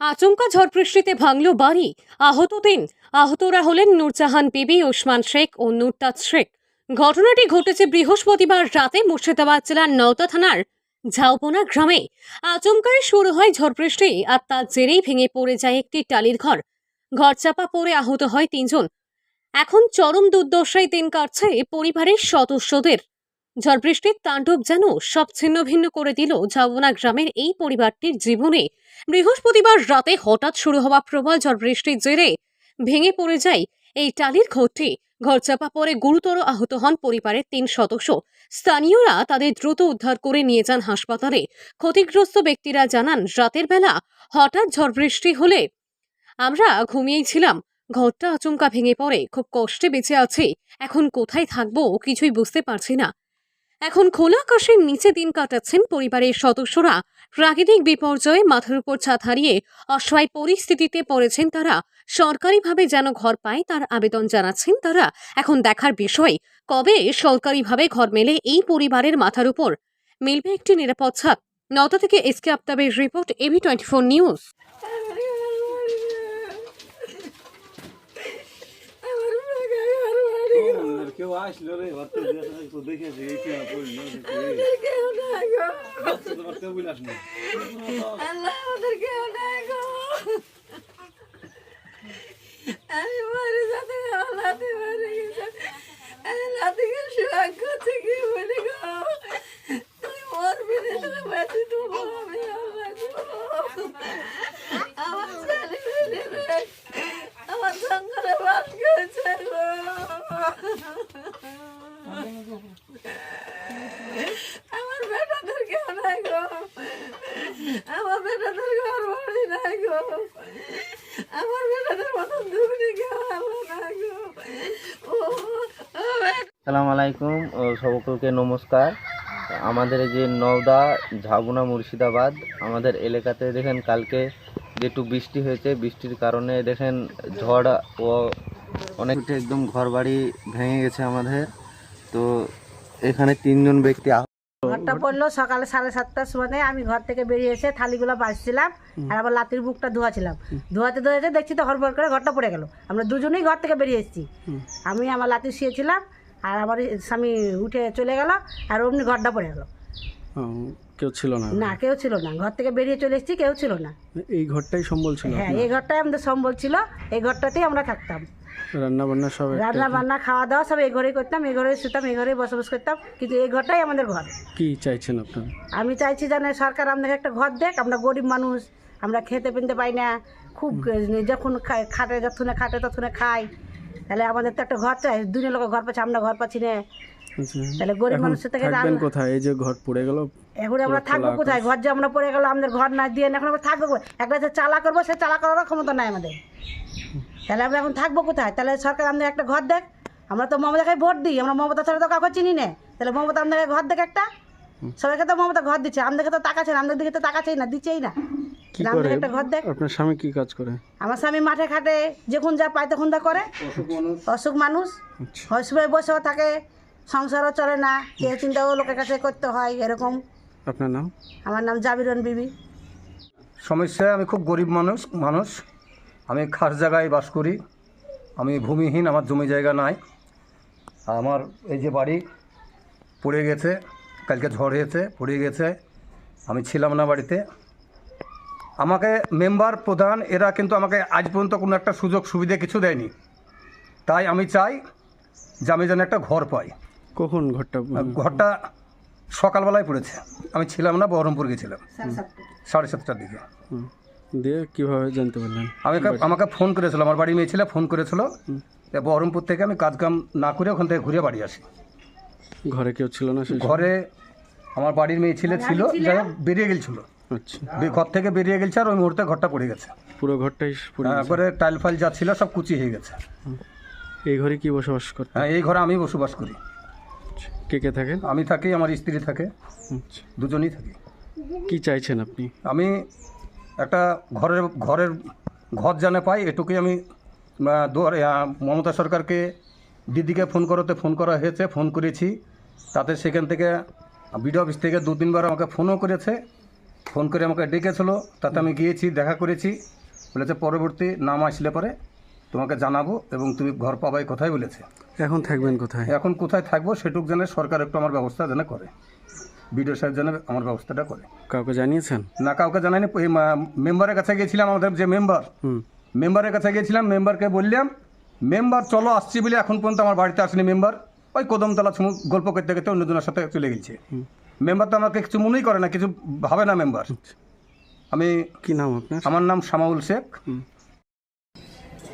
আচমকা ঝড় বৃষ্টিতে ভাঙল বাড়ি। আহত তিন। আহতরা হলেন নূরজাহান বিবি, ওসমান শেখ ও নুরতাজ শেখ। ঘটনাটি ঘটেছে বৃহস্পতিবার রাতে মুর্শিদাবাদ জেলার নওতা থানার ঝাউপনা গ্রামে। আচমকায় শুরু হয় ঝড় বৃষ্টি আর তার জেরেই ভেঙে পড়ে যায় একটি টালির ঘর। ঘর চাপা পড়ে আহত হয় তিনজন। এখন চরম দুর্দশায় দিন কাটছে পরিবারের সদস্যদের। ঝড় বৃষ্টির তাণ্ডব যেন সব ছিন্ন ভিন্ন করে দিল ঝাউপনা গ্রামের এই পরিবারটির জীবনে। বৃহস্পতিবার রাতে হঠাৎ শুরু হওয়া প্রবল ঝড় বৃষ্টির জেরে ভেঙে পড়ে যায় এই টালির ঘরটি। ঘরচাপা পরে গুরুতর আহত হন পরিবারের তিন সদস্য। স্থানীয়রা তাদের দ্রুত উদ্ধার করে নিয়ে যান হাসপাতালে। ক্ষতিগ্রস্ত ব্যক্তিরা জানান, রাতের বেলা হঠাৎ ঝড় বৃষ্টি হলে আমরা ঘুমিয়েই ছিলাম। ঘরটা আচমকা ভেঙে পড়ে। খুব কষ্টে বেঁচে আছি। এখন কোথায় থাকব কিছুই বুঝতে পারছি না। এখন খোলা আকাশের নিচে দিন কাটাচ্ছেন পরিবারের সদস্যরা। প্রাকৃতিক বিপর্যয়ে মাথার উপর ছাদ হারিয়ে অসহায় পরিস্থিতিতে পড়েছেন তারা। সরকারিভাবে যেন ঘর পায় তার আবেদন জানাচ্ছেন তারা। এখন দেখার বিষয়, কবে সরকারিভাবে ঘর মেলে এই পরিবারের মাথার উপর? মিলবে একটি নিরাপদ ছাদ। নটা থেকে SK আফতাবের report AB twenty four news. কেউ আসলো রে ভাবতে তো দেখেছি আমি লাতে মরে গেছে আমি লাতিকে সুরাগ করছে কি বলে গো তুই মরবি না তোকে বেঁচে দেবো আমি আল্লাহ গো। আমার ছেলে মেয়ে রে, আমার জঙ্গলে বাস করেছে গো আমার বেটাদের কেউ নাই গো আমার বেটাদের ঘর বাড়ি নাই গো আমার বেটাদের মতন দুর্নি কেউ সালাম আলাইকুম সকলকে নমস্কার। আমাদের যে নওদা ঝাবুনা মুর্শিদাবাদ, আমাদের এলাকাতে দেখেন কালকে যেটু বৃষ্টি হয়েছে, বৃষ্টির কারণে দেখেন ঝড় ও অনেক একদম ঘর বাড়ি ভেঙে গেছে আমাদের। তো এখানে তিনজন ব্যক্তি ঘরটা পড়ল সকালে সাড়ে সাতটার সময় আমি ঘর থেকে বেরিয়ে এসে থালিগুলো বাজছিলাম আর আবার লাতির বুকটা ধোয়াছিলাম। ধোয়াতে ধোয়াতে দেখছি তো হরবর করে ঘরটা পড়ে গেল। আমরা দুজনেই ঘর থেকে বেরিয়ে এসেছি। আমি আমার লাতি শুয়েছিলাম আর আমার স্বামী উঠে চলে গেল আর অমনি ঘরটা পড়ে গেল। কেউ ছিল না? না কেউ ছিল না। ঘর থেকে বেরিয়ে চলে এসেছি কেউ ছিল না। এই ঘরটাই সম্বল ছিল হ্যাঁ এই ঘরটাই আমাদের সম্বল ছিল এই ঘরটাতেই আমরা থাকতাম। রান্না বান্না সব রান্না বান্না খাওয়া দাওয়া সব এই ঘরেই করতাম এই ঘরেই শুতাম এই ঘরেই বসবাস করতাম কিন্তু এই ঘরটাই আমাদের ঘর। কি চাইছেন আপনারা? আমি চাইছি যেন সরকার আমাদের একটা ঘর দেখ আমরা গরিব মানুষ আমরা খেতে পিনতে পাই না খুব যখন খাটে যতক্ষণে খাটে ততক্ষণে খাই তাহলে আমাদের তো একটা ঘর চাই দুজন লোক ঘর পাচ্ছি আমরা ঘর পাচ্ছি না। তাহলে গরিব মানুষের থেকে থাকবেন কোথায়? এই যে ঘর পড়ে গেল এখন আমরা থাকব কোথায়? ঘর যে আমরা পড়ে গেল আমাদের ঘর না দিয়ে এখন আমরা থাকব কোথায়? একটা যে চালা করব সে চালা করারও ক্ষমতা নাই আমাদের। তাহলে আমরা এখন থাকব কোথায়? তাহলে সরকার আমাদের একটা ঘর দেখ। আমরা তো মমতাকে ভোট দিই আমরা মমতা ছাড়া তো কাউকে চিনি না। তাহলে মমতা আমাদেরকে ঘর দেখ একটা। সবাইকে তো মমতা ঘর দিচ্ছে আমাদেরকে তো তাকাচ্ছে না আমাদের দিকে তো তাকাচ্ছেই না দিচ্ছেই না। কি তাহলে করে? আমাদের একটা ঘর দেখ। আপনার স্বামী কি কাজ করে? আমার স্বামী মাঠে খাটে যখন যা পায় তখন যা করে। অসুখ মানুষ। আচ্ছা। হসপিটালে বসেও থাকে সংসারও চলে না কে চিন্তাও লোকের কাছে করতে হয় এরকম। আপনার নাম? আমার নাম জাবিরন বিবি। সমস্যায় আমি খুব গরিব মানুষ মানুষ। আমি খাস জায়গায় বাস করি। আমি ভূমিহীন আমার জমি জায়গা নাই। আমার এই যে বাড়ি পড়ে গেছে কালকে ঝড় হয়েছে পড়ে গেছে। আমি ছিলাম না বাড়িতে। আমাকে মেম্বার প্রধান এরা কিন্তু আমাকে আজ পর্যন্ত কোনো একটা সুযোগ সুবিধা কিছু দেয়নি। তাই আমি চাই যে আমি যেন একটা ঘর পাই। কখন ঘরটা ঘরটা সকালবেলায় পড়েছে। আমি ছিলাম না বহরমপুর গেছিলাম। সাড়ে সাতটার দিকে। হুম। দিয়ে কীভাবে জানতে পারলেন? আমাকে আমাকে ফোন করেছিল আমার বাড়ি মেয়ে ছেলে ফোন করেছিল। বহরমপুর থেকে আমি কাজ কাম না করে ওখান থেকে ঘুরে বাড়ি আসি। ঘরে কেউ ছিল না ঘরে আমার বাড়ির মেয়ে ছেলে ছিল যাই হোক বেরিয়ে গেছিল। আচ্ছা। ঘর থেকে বেরিয়ে গেছে আর ওই মুহূর্তে ঘরটা পড়ে গেছে। পুরো ঘরটাই পড়ে গেছে। একবারে টাইল ফাইল যা ছিল সব কুচি হয়ে গেছে। এই ঘরে কি বসবাস করতে হ্যাঁ এই ঘরে আমি বসবাস করি। কে কে থাকেন? আমি থাকি আমার স্ত্রী থাকে। আচ্ছা। দুজনেই থাকি। কি চাইছেন আপনি? আমি একটা ঘরের ঘরের ঘর জানে পাই এটুকুই আমি দুয়ারে, মমতা সরকারকে দিদিকে ফোন করতে ফোন করা হয়েছে ফোন করেছি। তাতে সেখান থেকে বিডিও অফিস থেকে দু তিনবার আমাকে ফোনও করেছে। ফোন করে আমাকে ডেকেছিল। তাতে আমি গিয়েছি দেখা করেছি। বলেছে পরবর্তী নাম আসলে পরে তোমাকে জানাব এবং তুমি ঘর পাবাই কোথায় বলেছে। এখন থাকবেন কোথায়? এখন কোথায় থাকব সেটুক যেন সরকার একটু আমার ব্যবস্থা যেন করে। বিডিও সাহেব যেন আমার ব্যবস্থাটা করে। কাউকে জানিয়েছেন? না কাউকে জানাইনি। মেম্বারের কাছে গিয়েছিলাম আমাদের যে মেম্বার। হুম। মেম্বারের কাছে গিয়েছিলাম মেম্বারকে বললাম মেম্বার চলো আসছি বলে এখন পর্যন্ত আমার বাড়িতে আসেনি মেম্বার। ওই কদমতলা গল্প করতে করতে অন্যজনের সাথে চলে গেছে। মেম্বার তো আমাকে কিছু মনেই করে না কিছু ভাবে না মেম্বার। আমি কি নাম আপনার? আমার নাম শামাউল শেখ।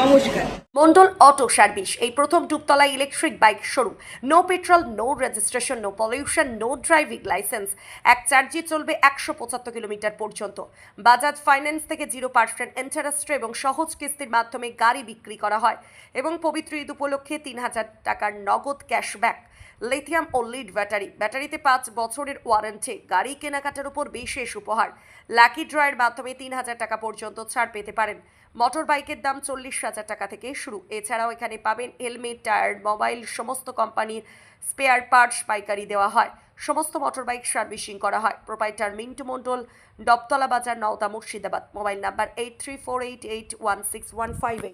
নমস্কার। মন্ডল অটো সার্ভিস, এই প্রথম Dubtala electric bike showroom no petrol no registration no pollution no driving license এক চার্জে চলবে একশো পঁচাত্তর কিলোমিটার পর্যন্ত। বাজাজ ফাইন্যান্স থেকে জিরো পার্সেন্ট ইন্টারেস্ট এবং সহজ কিস্তির মাধ্যমে গাড়ি বিক্রি করা হয়। এবং পবিত্র ঈদ উপলক্ষে তিন হাজার টাকার নগদ ক্যাশব্যাক লিথিয়াম ও লিড ব্যাটারি ব্যাটারিতে পাঁচ বছরের ওয়ারেন্টি গাড়ি কেনাকাটার উপর বিশেষ উপহার। লাকি ড্রয়ের মাধ্যমে তিন হাজার টাকা পর্যন্ত ছাড় পেতে পারেন। মোটর বাইকের দাম চল্লিশ হাজার টাকা থেকে শুরু। এছাড়াও এখানে পাবেন হেলমেট, টায়ার, মোবাইল, সমস্ত কোম্পানির স্পেয়ার পার্টস পাইকারি দেওয়া হয়। সমস্ত মোটর বাইক সার্ভিসিং করা হয়। প্রোপাইটার মিন্টু মণ্ডল ডবতলা বাজার Nawda Murshidabad. Mobile number eight three four eight eight one six one five eight